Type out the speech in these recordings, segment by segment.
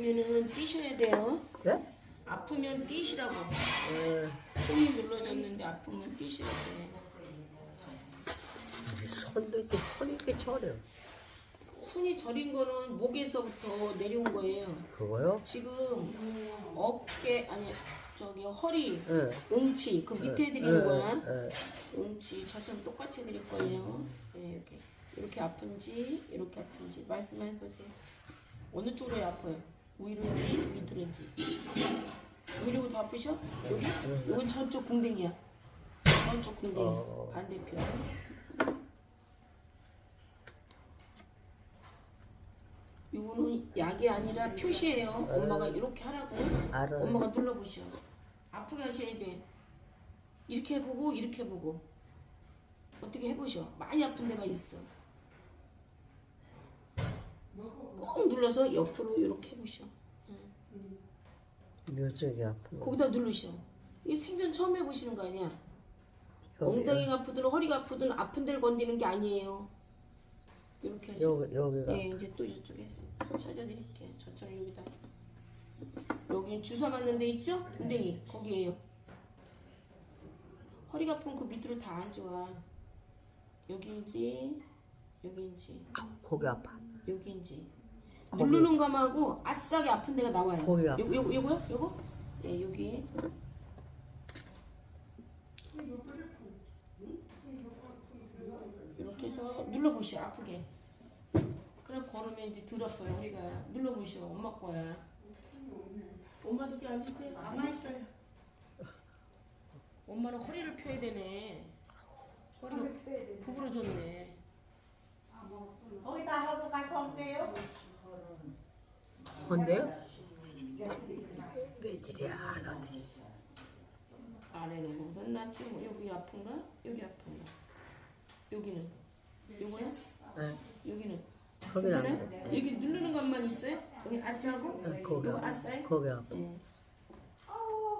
아프면은 뛰셔야 돼요. 네? 아프면 뛰시라고. 어, 손이 눌러졌는데 아프면. 손도 이렇게 손이 이렇게 저려. 손이 저린 거는 목에서부터 내려온 거예요. 그거요? 지금 어깨 아니 저기 허리, 예. 응치 그 밑에 예, 드리는 거야. 예. 응치 저처럼 똑같이 드릴 거예요. 네, 이렇게 이렇게 아픈지 이렇게 아픈지 말씀해 보세요. 어느 쪽으로 아파요? 위로인지 밑으로인지? 위로 더 아프셔? 여기? 이건 저쪽 궁뎅이야. 저쪽 궁뎅이 어. 반대편. 이거는 약이 아니라 표시예요. 엄마가 이렇게 하라고. 알아요. 엄마가 눌러보셔. 아프게 하셔야 돼. 이렇게 해보고 이렇게 해보고. 어떻게 해보셔. 많이 아픈 데가 있어. 꾹 눌러서 옆으로 이렇게 해보셔. 요쪽이 아프고. 거기다 누르셔. 이게 생전 처음 해보시는 거 아니야? 엉덩이가 아프든 허리가 아프든 아픈 데를 건드는 게 아니에요. 이렇게 하시고. 여기, 여기가. 예, 이제 또 이쪽에서 찾아드릴게요. 저쪽 여기다. 여기 주사 맞는 데 있죠? 궁뎅이 거기에요. 허리가 아픈 그 밑으로 다 안 좋아. 여기인지 여기인지 아, 거기 아파. 여기인지 거기. 누르는 감하고 아싸게 아픈 데가 나와요. 거기 아파. 요, 요, 요거요? 요거? 네, 여기. 이렇게 해서 눌러보시오 아프게 그래 걸으면 이제 덜 아파요 허리가 눌러보시오 엄마 거야 엄마도 여기 앉으세요 가만히 있어요 엄마는 허리를 펴야 되네 허리가 구부러졌네 거기다 하고 가서 올게요. 왜들이 안 어디? 아래는 낫지 뭐 여기 아픈가? 여기 아픈가? 여기는 요거야? 네. 여기는 거기 안 괜찮아요? 아파. 이렇게 누르는 것만 있어요? 여기 아싸하고 네, 거기 요거 아파. 아싸해? 거기 아파. 네.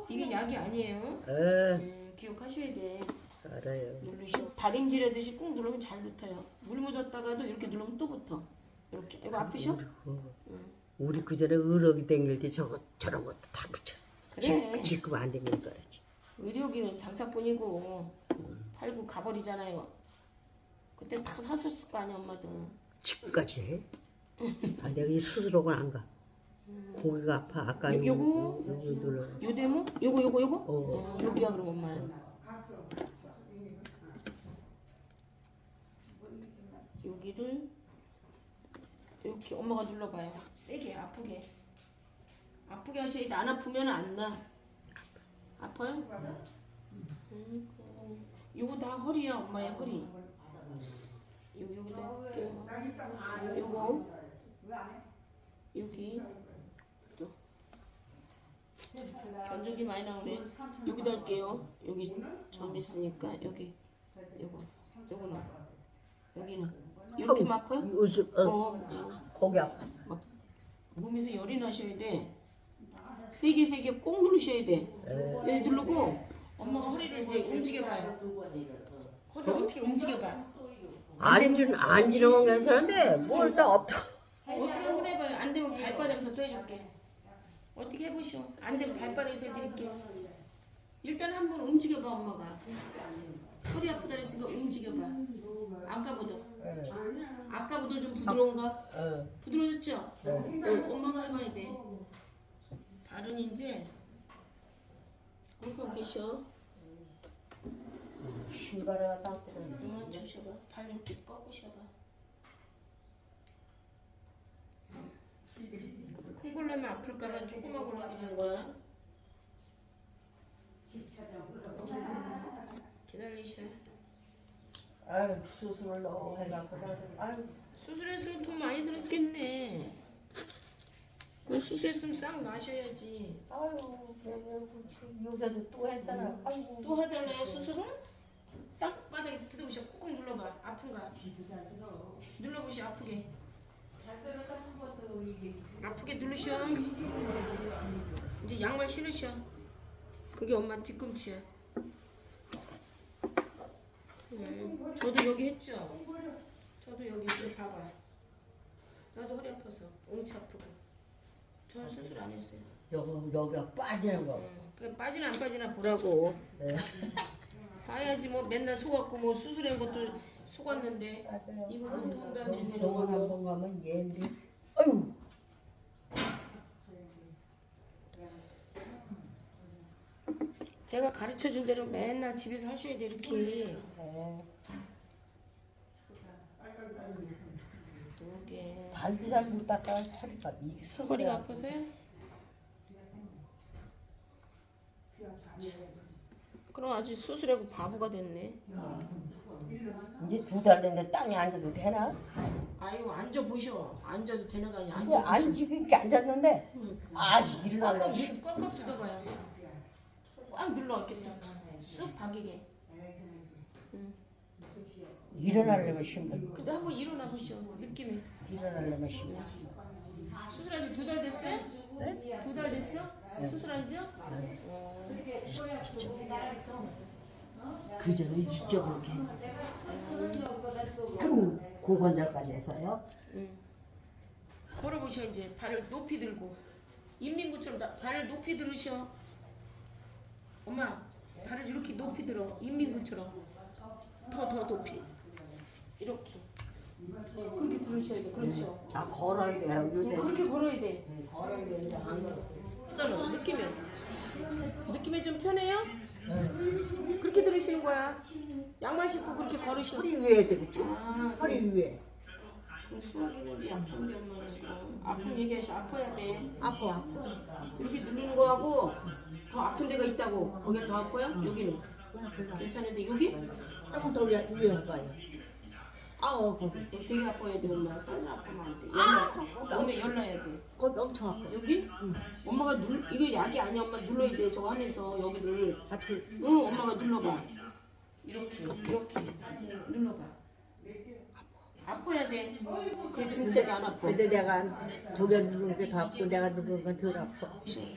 이게 약이 아니에요 에, 음, 기억하셔야 돼 알아요. 누르시오 다림질하듯이 꾹 누르면 잘 붙어요 물 묻었다가도 이렇게 누르면 또 붙어 이렇게 이거 아프셔? 어. 우리 그 전에 의료기 댕길 때 저거 저런 것도 다 붙여. 그래 지 금 안 댕길 거야지. 의료기는 장사꾼이고 팔고 가버리잖아요 그때 다 샀었을 거 아니야 엄마들 지금까지 해? 아, 내가 이 수술하고는 안 가. 고기가 아파. 아까 요- 요거? 여기 눌러. 요 데모? 요거 요거 요거? 어. 어, 여기야 그럼 엄마 여기를 이렇게 엄마가 눌러봐요. 세게 아프게. 아프게 하셔야 돼. 안 아프면 안 나. 아파요? 음, 그럼. 요거 다 허리야 엄마의 허리. 여기 여기다 할게요. 요거. 여기. 또. 견적이 많이 나오네. 여기다 할게요. 여기 점 있으니까 여기. 요거. 요거는. 여기는 이렇게 만 아파요? 요즘 어, 어, 거기 아파. 막 몸에서 열이 나셔야 돼. 세게 세게 꼭 누르셔야 돼. 여기 누르고 엄마가 허리를 이제 움직여봐요. 허리 어떻게 움직여봐. 앉은 앉는 건 괜찮은데 뭘또 엎드려. 어떻게 한번 해봐요. 안 되면 발바닥에서 또 해줄게. 어떻게 해보시오. 안 되면 발바닥에서 해드릴게요. 일단 한번 움직여봐 엄마가. 허리 아프다 그랬으니까 움직여봐. 아까보다. 아까보다 좀 부드러운가? 어. 부드러워졌죠? 어, 엄마가 해봐야 돼. 발은 이제 이렇게 계셔. 신발을 갖고 엄마 주셔봐. 발 이렇게 꺼보셔봐. 큰 걸로면 아플까봐 조그만 걸로 드리는 거야. 기다리셔. 아유 수술을 너무 해갖고 나도 아유 수술했으면 돈 많이 들었겠네. 그 수술했으면 싹 나셔야지. 아유 요새도 또 했잖아. 아이고 또 하잖아요 수술을? 딱 바닥에 뜯어보셔. 꾹꾹 눌러봐. 아픈가? 눌러보셔 아프게. 아프게 누르셔. 이제 양말 신으셔. 그게 엄마 뒤꿈치야. 음, 저도 여기 했죠. 저도 여기 이거 봐봐. 나도 허리 아파서 엉치 아프고. 저는 수술 안 했어요. 여기 여기가 빠지는 거. 그냥 빠지나 안 빠지나 보라고. 네. 봐야지 뭐 맨날 속았고 뭐 수술한 것도 속았는데 맞아요. 이거 뭐 도움도 안 되는 병원 거. 한번 가면 얘인데. 아유. 제가 가르쳐 준 대로 맨날 집에서 하셔야 돼 이렇게. 네. 두 개. 발도 잘 못 닦아 허리가 이 허리가 아파서요? 그럼 아주 수술하고 바보가 됐네. 이제 두 달 됐는데 땅에 앉아도 되나? 아유 앉아 보셔. 앉아도 되는 거 아니야. 근데 앉아. 앉지 이렇게 앉았는데 아직 일어나려고 꽉꽉 싶- 꽉꽉 뜯어봐요. 꽉 눌러왔겠다. 쑥 박이게. 일어나려면 힘들. 근데 한번 일어나 보시오. 느낌이. 일어나려면 힘들. 수술한 지 두 달 됐어요? 두달 됐어? 수술한 지요? 그 전에 직접 그렇게. 아이고 고관절까지 해서요. 응. 걸어보셔 이제 발을 높이 들고 인민구처럼 나- 발을 높이 들으셔. 엄마 발을 이렇게 높이 들어 인민구처럼 더 더 높이 이렇게 그렇게 들으셔야 돼. 그렇죠. 아 걸어야 돼요 요새. 그렇게 걸어야 돼. 걸어야 되는데 안 걸어. 어떠노? 느낌이 느낌이 좀 편해요? 그렇게 들으시는 거야. 양말 신고 그렇게 걸으셔. 허리 위에 되겠지. 아, 허리 위에. 수학이는 아픈데 엄마는 아픈 얘기하시 아파야 돼. 아파 아파. 이렇게 누르는 거하고 더 아픈 데가 있다고. 거기가 더 아파요? 여기는 괜찮은데 여기? 조금 더 위에 위에 해봐요. 아우 거기 여기 되게 아파야 돼 엄마. 살살 아프면 안 돼. 열나. 몸에 열나야 돼. 거기 엄청 아파. 여기? 엄마가 눌 이거 약이 아니야 엄마 눌러야 돼. 저거 하면서 여기를. 하트 응 엄마가 눌러봐. 이렇게 이렇게 눌러봐. 아파야 돼. 그래 등짝이 안 아파. 근데 내가 저기 누르는 게더 아프고 내가 누르는 건덜 아파.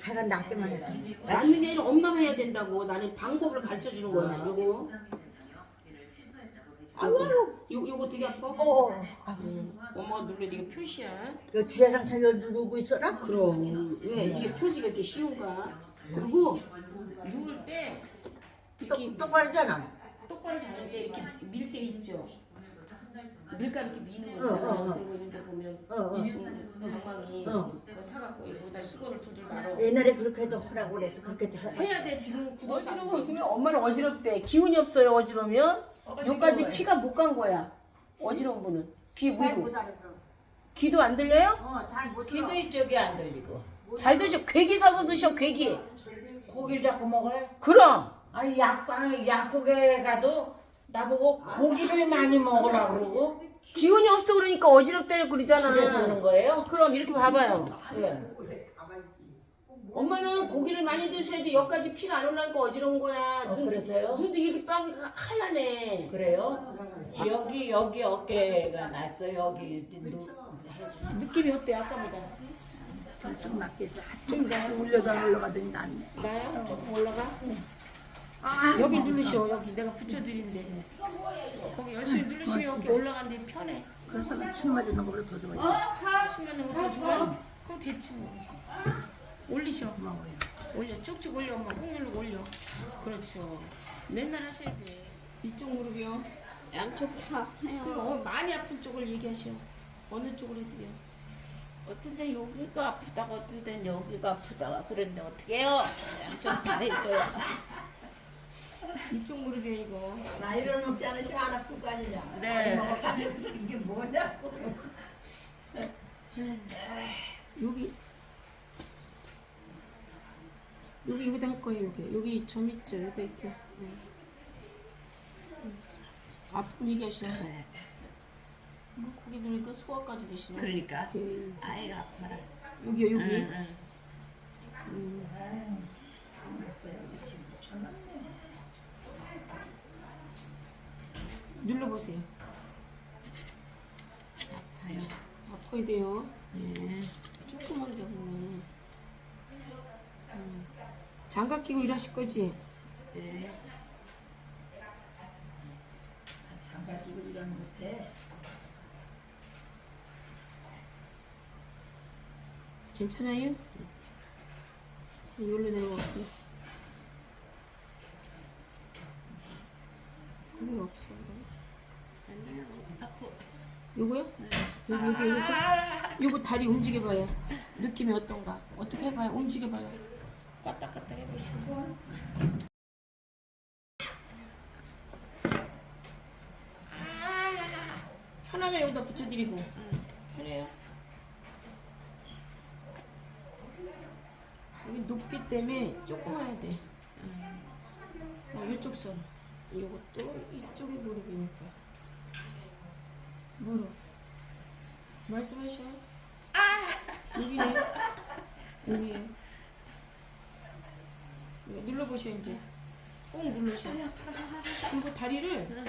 하여간 낫기만 해. 나 나는 게 아니라 엄마가 해야 된다고. 나는 방법을 가르쳐 주는 거야. 요거. 아우 아우. 요 요거 되게 아파? 어. 아우. 엄마 가 눌러 이게 표시야. 그 주야상 이걸 누르고 있어라? 그럼 왜 이게 표시가 이렇게 쉬운가? 그리고 누울 때 이렇게 똑- 똑바로잖아. 똑바로 자는데 이렇게 밀 때 있죠. 밀가루 이렇게 미는 거 어, 있잖아. 어, 어. 그리고 이런 데 보면 어, 어. 방광이 어. 그거 사갖고 여기다 수건을 두줄 말어. 옛날에 그렇게 해도 하라고 그래서 그렇게 해. 해야 돼 지금 어지러워 그러면 엄마는 어지럽대 기운이 없어요 어지러면 여기까지 피가 못 간 거야 어지러운 분은 귀 위로 귀도 안 들려요? 어 잘못 귀도 이쪽이 안 들리고. 잘 드셔 괴기 사서 드셔 괴기 고기를 자꾸 먹어요? 그럼 아니 약방 약국에 가도 나보고 고기를 많이 먹으라고 그러고 기운이 없어 그러니까 어지럽대 그러잖아 그런 거예요? 그럼 이렇게 봐봐요 예. 엄마는 고기를 많이 드셔야 돼 여기까지 피가 안 올라니까 어지러운 거야 어, 눈, 그래서요? 눈도 이렇게 빵 하얗네 그래요? 여기 여기 어깨가 났어 여기 누, 느낌이 어때 아까보다 좀 낫게 좀? 올려다 올라가더니 낫네. 나요? 조금 올라가? 여기 누르셔 여기 내가 붙여드린대. 거기 열심히 누르시면 여기 올라가는데 편해. 그래서 침 맞는 거보다 더 좋아요. 수면은 것도 좋아? 그럼 됐지 뭐 올리셔. 올려. 쭉쭉 올려. 엄마 꾹 누르고 올려. 그렇죠. 맨날 하셔야 돼. 이쪽 무릎이요. 양쪽 다 아파요. 그 어, 많이 아픈 쪽을 얘기하셔 어느 쪽으로 해드려? 어떤 데 여기가 아프다고 어떤 데는 여기가 아프다고 그랬는데 어떻게 해요? 양쪽 다 해줘요. 이쪽 무릎이야 이거 나이를 먹지 않으시면 안 아플 거 아니냐. 네. 먹어가지고 이게 뭐냐고. 여기 여기 여기다 할 거예요 여기 여기 점 있죠 여기다 이렇게 응. 응. 아픈 얘기하시는 거 뭐, 고기 누르니까 소화까지 드시네 그러니까 이렇게. 아이 아파라. 여기 여기 응, 음. 눌러보세요 아파요. 아파야 돼요 네. 조그만 게 없네 음. 장갑 끼고 일하실 거지? 네. 장갑 끼고 이런 못해. 괜찮아요? 여기로 내려갈게요. 이거 없어. 요거요? 요거 요거 요거 요거 다리 움직여봐요. 느낌이 어떤가? 어떻게 해봐요? 움직여봐요. 까딱까딱 해보시고. 편하면 여기다 붙여드리고. 편해요. 여기 높기 때문에 조금 해야 돼. 어, 이쪽 손. 이것도 이쪽이 무릎이니까. 무릎. 말씀하셔. 여기네. 여기에. 이거 눌러보셔 이제. 꼭 눌러셔. 그리고 다리를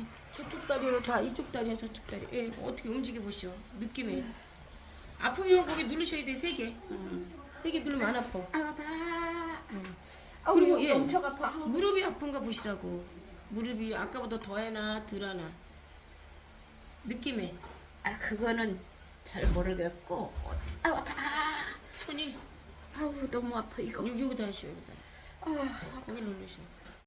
이- 저쪽 다리로 다 이쪽 다리야 저쪽 다리. 예, 어떻게 움직여 보시오. 느낌에. 아프면 거기 누르셔야 돼 세 개. 세 개 누르면 안 아파. 아파. 그리고 그리고 예. 엄청 아파. 무릎이 아픈가 보시라고. 무릎이 아까보다 더해나 덜하나. 느낌에. 아 그거는 잘 모르겠고. 아우 아파. 손이 아우 너무 아파 이거. 여기 여기다 하시오 여기다. 아, 거기 누르시오.